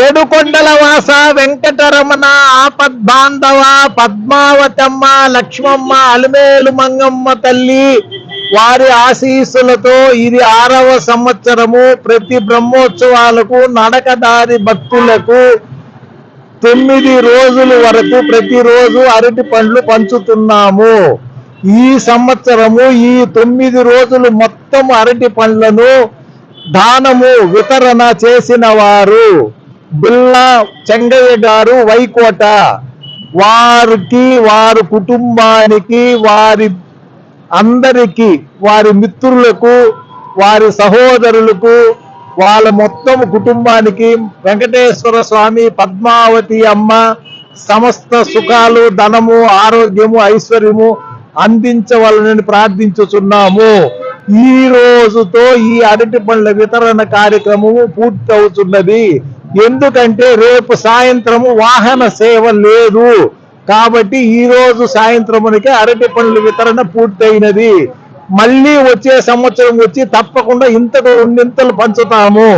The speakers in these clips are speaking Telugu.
ఏడుకొండల వాస వెంకటరమణ ఆపద్బాంధవ పద్మావతమ్మ లక్ష్మమ్మ అలిమేలు మంగమ్మ తల్లి వారి ఆశీస్సులతో ఇది ఆరవ సంవత్సరము. ప్రతి బ్రహ్మోత్సవాలకు నడకదారి భక్తులకు తొమ్మిది రోజుల వరకు ప్రతిరోజు అరటి పండ్లు పంచుతున్నాము. ఈ సంవత్సరము ఈ తొమ్మిది రోజులు మొత్తం అరటి పండ్లను దానము వితరణ చేసిన వారు బిల్లా చెంగయ్య గారు వైకోట. వారికి వారి కుటుంబానికి వారి అందరికీ వారి మిత్రులకు వారి సహోదరులకు వాళ్ళ మొత్తం కుటుంబానికి వెంకటేశ్వర స్వామి పద్మావతి అమ్మ సమస్త సుఖాలు ధనము ఆరోగ్యము ఐశ్వర్యము అందించవలనని ప్రార్థించుచున్నాము. ఈ రోజుతో ఈ అరటి పండ్ల వితరణ కార్యక్రమము పూర్తవుతున్నది. ఎందుకంటే రేపు సాయంత్రము వాహన సేవ లేదు. కాబట్టి ఈ రోజు సాయంత్రమునికి అరటి పండ్ల వితరణ పూర్తయినది. మళ్ళీ వచ్చే సంవత్సరం వచ్చి తప్పకుండా ఇంతకు రెండింతలు పంచుతాము.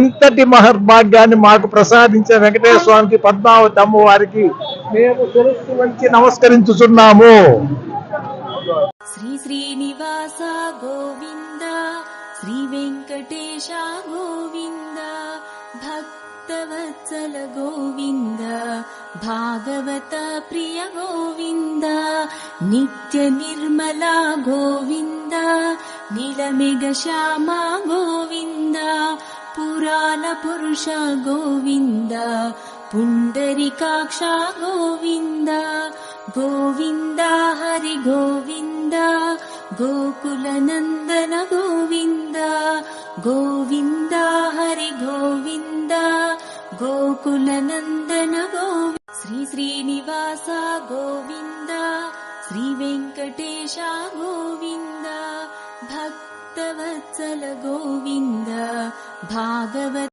ఇంతటి మహర్భాగ్యాన్ని మాకు ప్రసాదించిన వెంకటేశ్వరానికి పద్మావతి అమ్మవారికి మేము తెలుసు నమస్కరించుచున్నాము. श्री श्रीनिवास गोविन्द श्री वेङ्कटेशा गोविन्द भक्तवत्सल गोविन्द भागवत प्रिय गोविन्द नित्य निर्मला गोविन्द नीलमेघ श्यामा गोविन्द पुराण पुरुष गोविन्द पुण्डरिकाक्षा गोविन्द गोविन्द गोकुलनन्दन गोविन्द गोविन्द हरि गोविन्द गोकुलनन्दन गोवि श्री श्रीनिवास गोविन्द श्रीवेङ्कटेश गोविन्द भक्तवत्सल गोविन्द भागवत